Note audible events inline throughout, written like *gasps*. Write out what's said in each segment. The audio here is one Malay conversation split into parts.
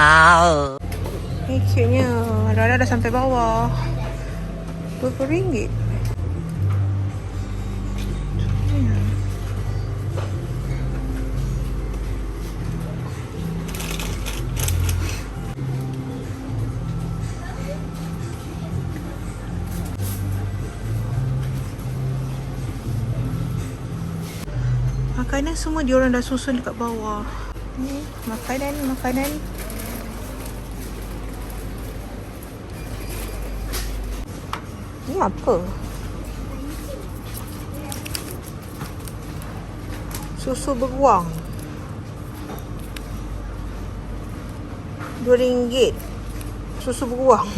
Wow. Ni cute-nya. Rara dah sampai bawah. RM20. Makanan semua diorang dah susun dekat bawah. Ni makanan, makanan. Ni apa? Susu beruang. RM2. Susu beruang.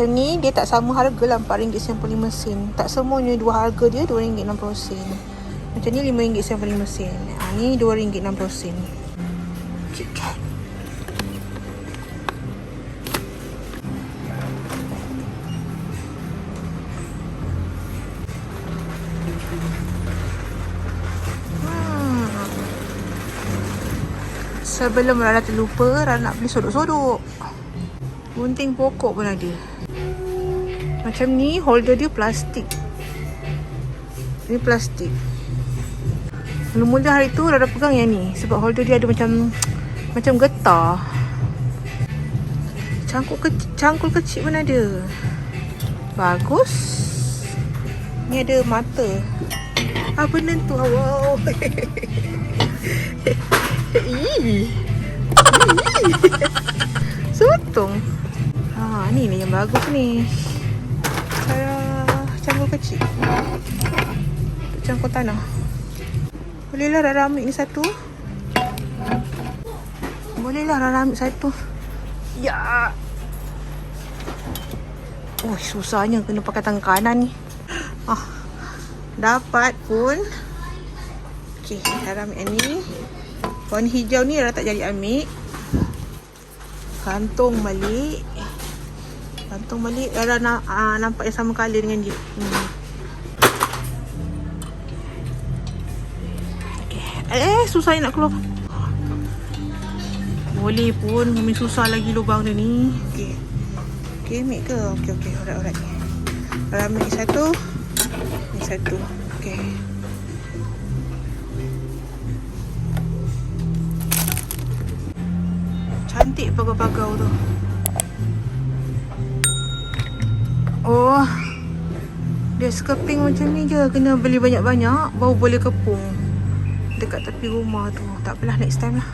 Macam ni dia tak sama harga lah RM4.95 sen. Tak semuanya dua harga dia RM2.60 sen. Macam ni RM5.95 sen. Ha, ni RM2.60 sen. KitKat. Hmm. Sebelum Rara terlupa, Rara nak beli sodok-sodok. Gunting pokok pun ada. Macam ni holder dia plastik. Ni plastik. Mula-mula hari tu Rara pegang yang ni sebab holder dia ada macam macam getah. Cangkul kecil, cangkul kecil pun ada. Bagus. Ni ada mata. Apa benda tu? Wow. *laughs* Ih. Ih. *laughs* Sotong. Ha, ni ni yang bagus ni. Kecil. Untuk cangkul tanah. Bolehlah Rara ambil ni satu. Bolehlah Rara ambil satu. Ya. Oh, susahnya kena pakai tangan kanan ni. Ah. Dapat pun. Okey, Rara ambil yang ni. Warna hijau ni Rara tak jadi ambil. Kantong balik. Kantong balik. Rara na, uh, nampak yang sama colour dengan dia. Hmm. Okay. Eh, susah nak keluar. Boleh pun. Umi susah lagi lubang dia ni. Okay. Okay, ambil ke? Okay, okay. Alright, alright. Ambil ni satu. Ni satu. Okay. Cantik pagau-pagau tu. Oh. Dia skeping macam ni je. Kena beli banyak-banyak. Baru boleh kepung. Dekat tepi rumah tu. Tak apalah next time lah.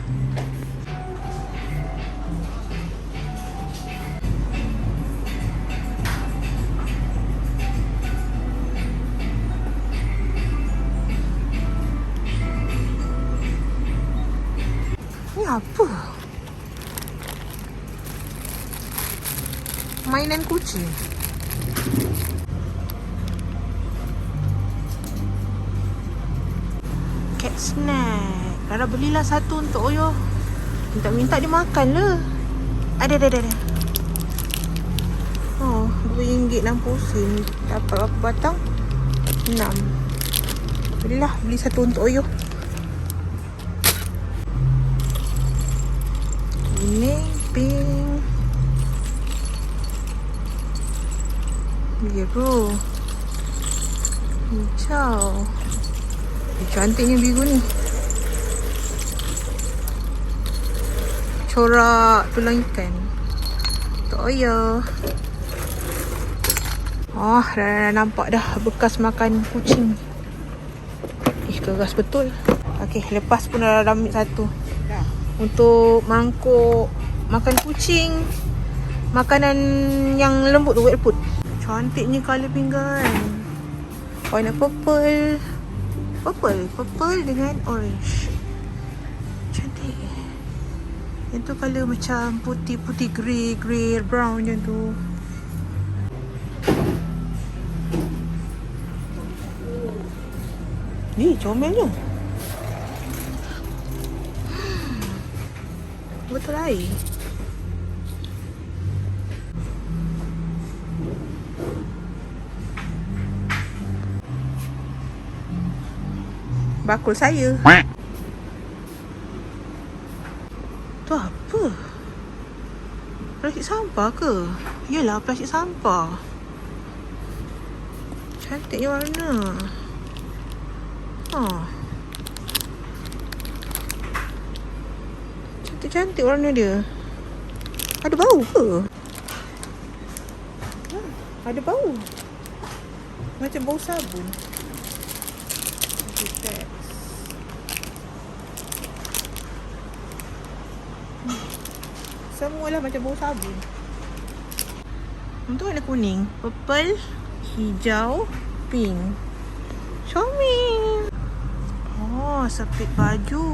Apa? Mainan kucing. Rara belilah satu untuk Oyo. Minta-minta dia makan le. Ada, ada, ada. Oh, RM2.60. Dapat berapa batang? 6. Belilah, beli satu untuk Oyo. Kuning, pink. Biru. Hijau. Cantiknya biru ni. Corak tulang ikan. Toyo. Oh, dah, dah nampak dah bekas makan kucing. Eh, keras betul. Okey, lepas pun dah, dah ambil satu. Untuk mangkuk makan kucing. Makanan yang lembut tu, wet food. Cantiknya colour pinggan. Warna purple. Purple. Purple dengan orange. Yang tu colour macam putih-putih grey, grey, brown macam tu. Ni comelnya. *gasps* Betul air. Bakul saya. Tu apa? Plastik sampah ke? Yelah, plastik sampah. Cantiknya warna. Ha. Cantik-cantik warna dia. Ada bau ke? Ha, ada bau. Macam bau sabun. Hmm. Semualah macam bau sabun. Untuk warna kuning, purple, hijau, pink. Comel. Oh, sepit baju.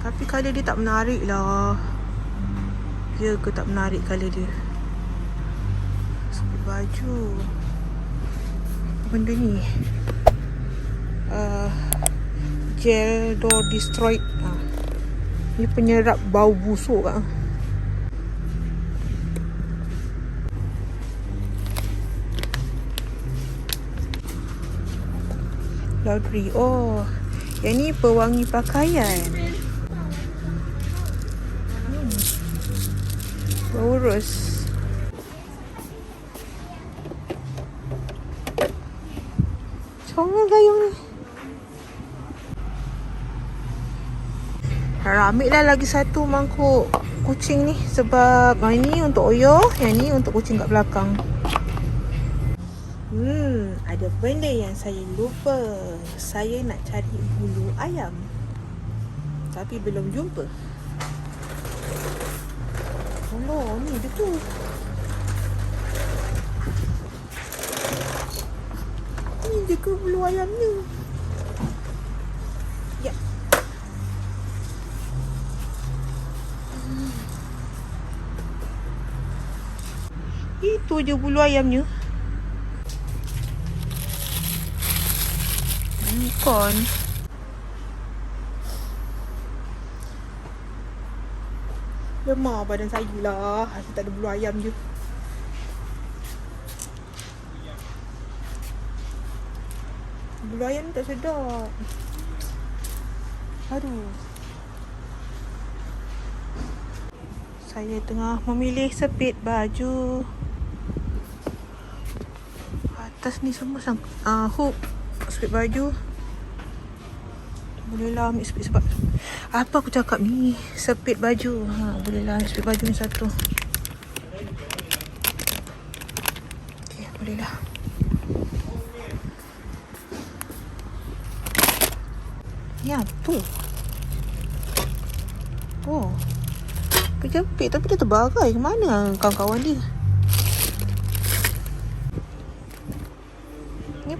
Tapi colour dia tak menarik lah. Ya ke tak menarik colour dia? Sepit baju. Benda ni? Uh, gel door destroyed. Ha. Ni penyerap bau busuk kan. Laundry. Oh, yang ni pewangi pakaian. Hmm. Urus. Comel gayung ni. Ambil lah lagi satu mangkuk kucing ni sebab ah, ini untuk Oyo, yang ni untuk kucing kat belakang. Hmm, ada benda yang saya lupa. Saya nak cari bulu ayam. Tapi belum jumpa. Oh, ni dia tu. Ni dia ke bulu ayamnya. Ya. Hmm. Itu je bulu ayamnya. Unicorn. Lemah badan saya lah. Saya tak ada bulu ayam je. Bulu ayam ni tak sedap. Aduh. Saya tengah memilih sepit baju. Atas ni semua sang uh, hook sepit baju. Boleh lah ambil sepit sebab apa aku cakap ni sepit baju. Ha, boleh lah ambil sepit baju ni satu. Okey, boleh lah. Ya, tu. Oh. Kejepit tapi dia terbagai. Mana kawan-kawan dia?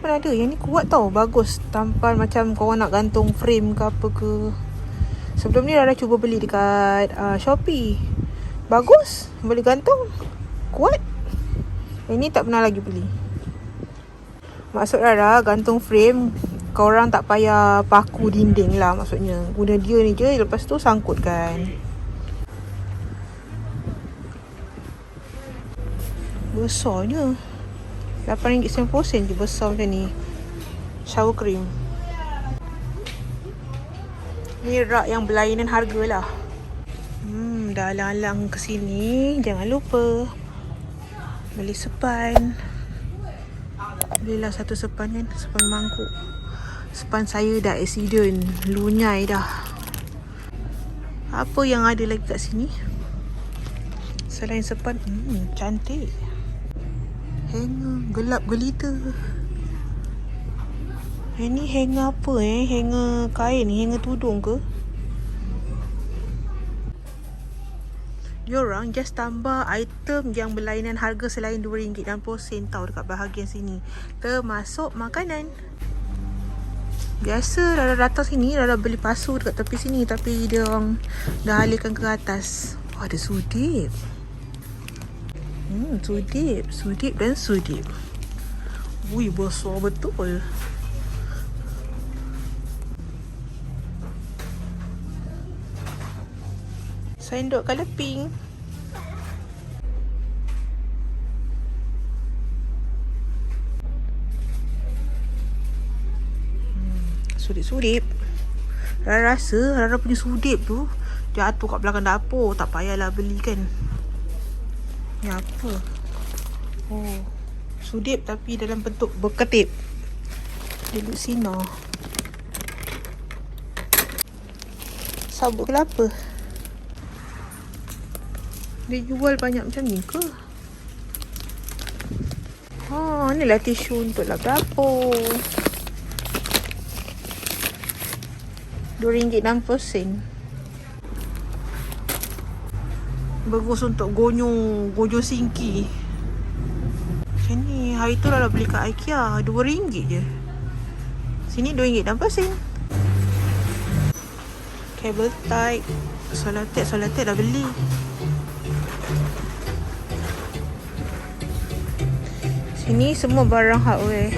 Pun ada. Yang ni kuat tau. Bagus. Tampal macam korang nak gantung frame ke apa ke. Sebelum ni Rara cuba beli dekat uh, Shopee. Bagus. Boleh gantung. Kuat. Yang ni tak pernah lagi beli. Maksud Rara gantung frame. Korang tak payah paku dinding lah maksudnya. Guna dia ni je. Lepas tu sangkutkan. Besarnya. RM8.90 je besar macam ni. Shower cream. Ni rak yang berlainan harga lah. Hmm, dah alang-alang ke sini. Jangan lupa. Beli sepan. Belilah satu sepan kan. Sepan mangkuk. Sepan saya dah accident. Lunyai dah. Apa yang ada lagi kat sini? Selain sepan. Hmm, cantik. Hanger gelap gelita. Eh ni hanger apa eh? Hanger kain hanger tudung ke? Diorang just tambah item yang berlainan harga selain RM2.60 tau dekat bahagian sini. Termasuk makanan. Biasa Rara datang sini, Rara beli pasu dekat tepi sini. Tapi dia orang dah alihkan ke atas. Oh, ada sudip. Hmm, sudip. Sudip dan sudip. Wih, besar betul. Sendok colour pink. Hmm, Sudip-sudip. Rara rasa Rara punya sudip tu jatuh kat belakang dapur. Tak payahlah beli kan. Ni apa? Oh. Sudip tapi dalam bentuk berketip. Duduk sino. Sabut kelapa. Dia jual banyak macam ni ke? Ha, ni lah tisu untuk lap dapur. RM2.60. Bagus untuk gonyong, gonyong singki. Macam ni, hari tu lah beli kat IKEA. RM2 je. Sini RM2.60. Cable tie. Solar tape, solar tape dah beli. Sini semua barang hardware.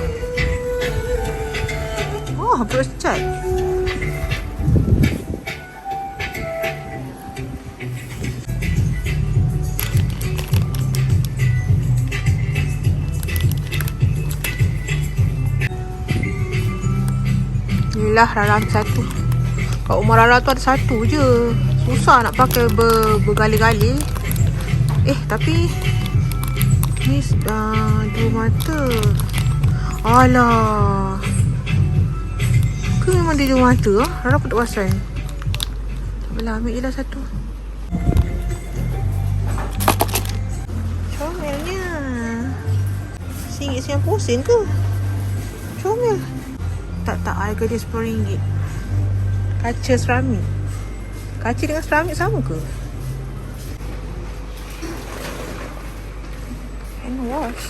Oh, brush cat. Inilah Rara ambil satu. Kat rumah Rara tu ada satu je. Susah nak pakai ber, bergali-gali. Eh, tapi ni uh, dua mata. Alah. Ke memang dia dua mata ah? Rara pun tak perasan. Tak apalah, ambil je lah satu. Comelnya. RM1.90 sen ke? Comel. Tak tak harga dia RM10. Kaca seramik. Kaca dengan seramik sama ke? Hand wash.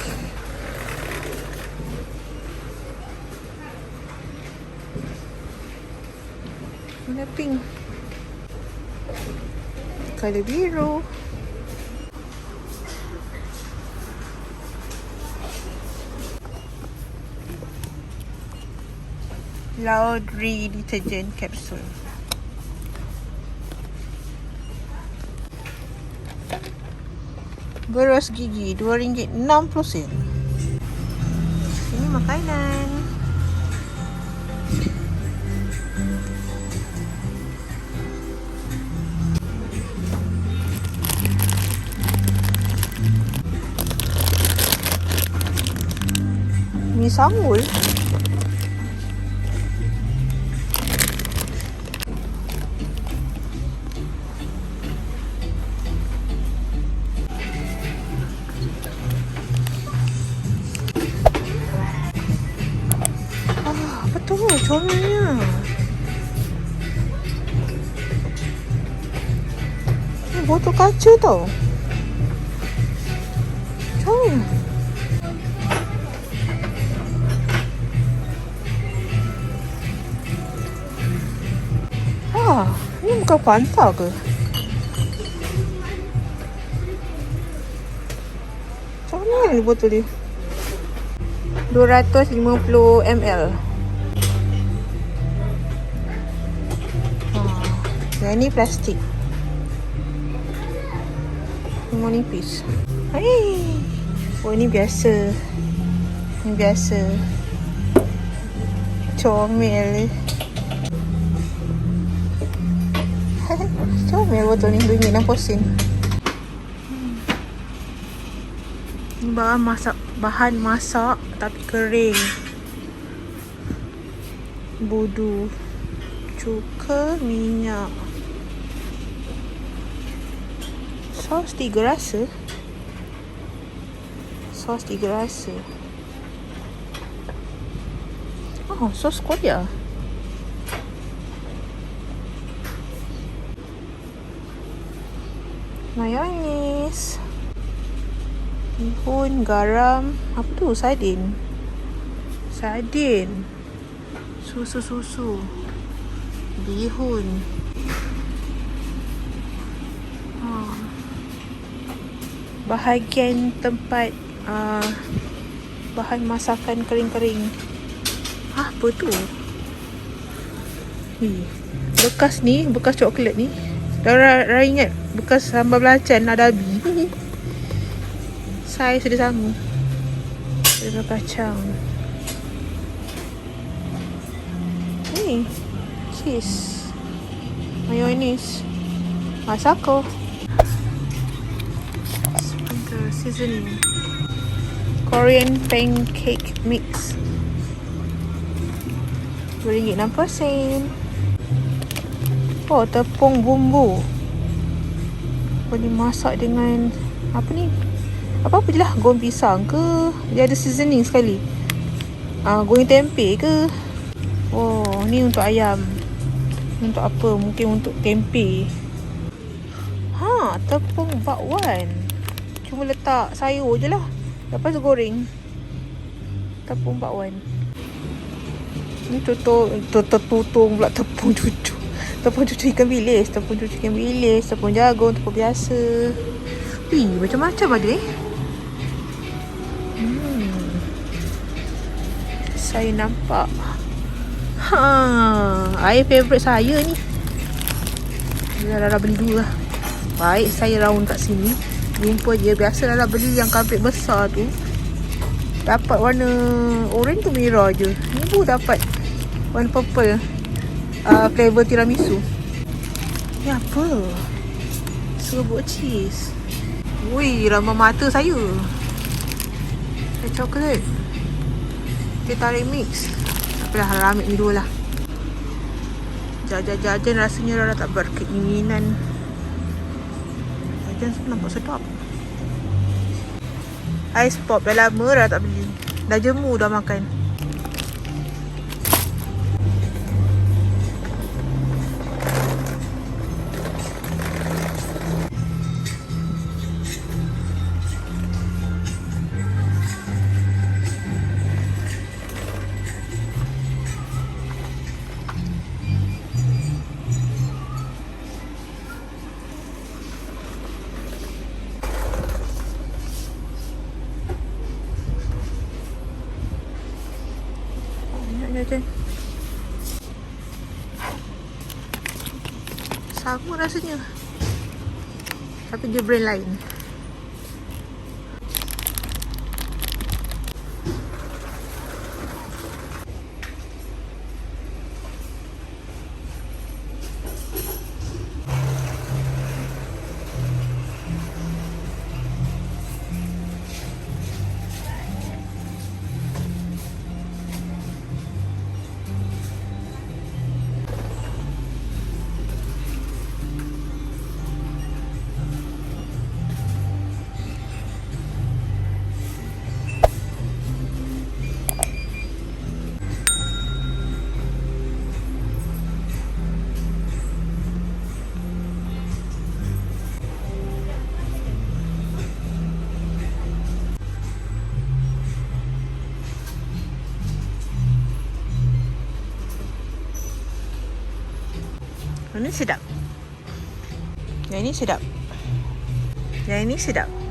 Warna pink. Color biru. Laundry detergent capsule. Beras gigi RM2.60. Ini makanan. Mi sanggul. Apa tu? Comelnya. Ni botol kaca tau. Comel. Ah, ni bukan Fanta ke? Comel ni botol dia. 250 ml. Yang ni plastik. Semua nipis. Hai. Oh ni biasa. Ni biasa. Comel. *laughs* Comel botol ni RM2.60 sen. Ni bahan masak bahan masak tapi kering. Budu. Cuka, minyak. Sos tiga rasa. Sos tiga rasa. Oh, sos Korea. Mayonis. Bihun, garam. Apa tu? Sardin. Sardin. Susu-susu. Bihun. Ha. Bahagian tempat uh, bahan masakan kering-kering. Ha, apa tu? Ni. Bekas ni, bekas coklat ni. Dah ingat bekas sambal belacan ada abi. *laughs* Saya sudah sama. Ada kacang. Ni. Cheese. Mayonnaise. Masako. Sprinkle seasoning. Korean pancake mix. RM2.60. Oh, tepung bumbu. Boleh masak dengan apa ni? Apa-apa je lah. Goreng pisang ke? Dia ada seasoning sekali. Ah, uh, goreng tempe ke? Oh, ni untuk ayam. Untuk apa? Mungkin untuk tempe. Ha, tepung bakwan. Cuma letak sayur je lah. Lepas tu goreng. Tepung bakwan. Ni tutup, tutung pula tepung cucu. Tepung cucu ikan bilis. Tepung cucu ikan bilis. Tepung jagung, tepung biasa. Ih, macam-macam ada eh. Hmm. Saya nampak. Ha, air favourite saya ni. Dah dah beli dulu lah. Baik saya round kat sini jumpa je. Biasa lah beli yang kapit besar tu. Dapat warna orange tu merah je. Ni pun dapat warna purple. Uh, flavor tiramisu. Ni apa? Serbuk cheese. Wih, ramah mata saya. Ada coklat Dia tarik mix. Tak apalah, haram ni dua lah. Jajan-jajan rasanya dah tak berkeinginan Jajan semua nampak sedap. Ice pop dah lama dah tak beli. Dah jemu dah makan Sama rasanya Tapi dia sedap? Yang ini sedap. Yang ini sedap.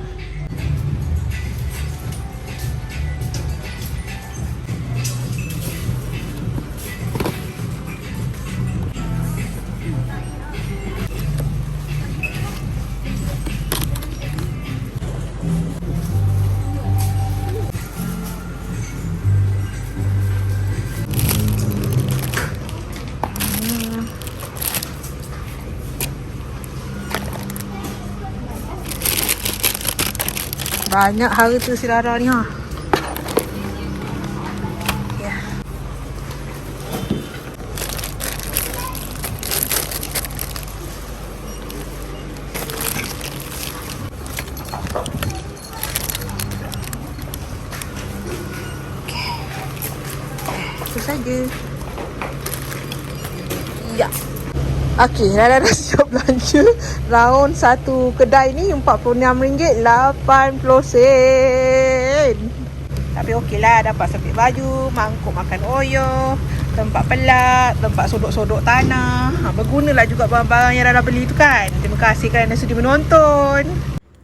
Banyak harta si Lara ni ha. Ya. Itu saja. Ya. Okey, dah *laughs* siap belanja. Round satu kedai ni RM46.80 sen. Tapi okey lah dapat sepit baju Mangkuk makan oyo Tempat pelat Tempat sodok-sodok tanah. Ha, Bergunalah juga barang-barang yang dah beli tu kan. Terima kasih kerana sudi menonton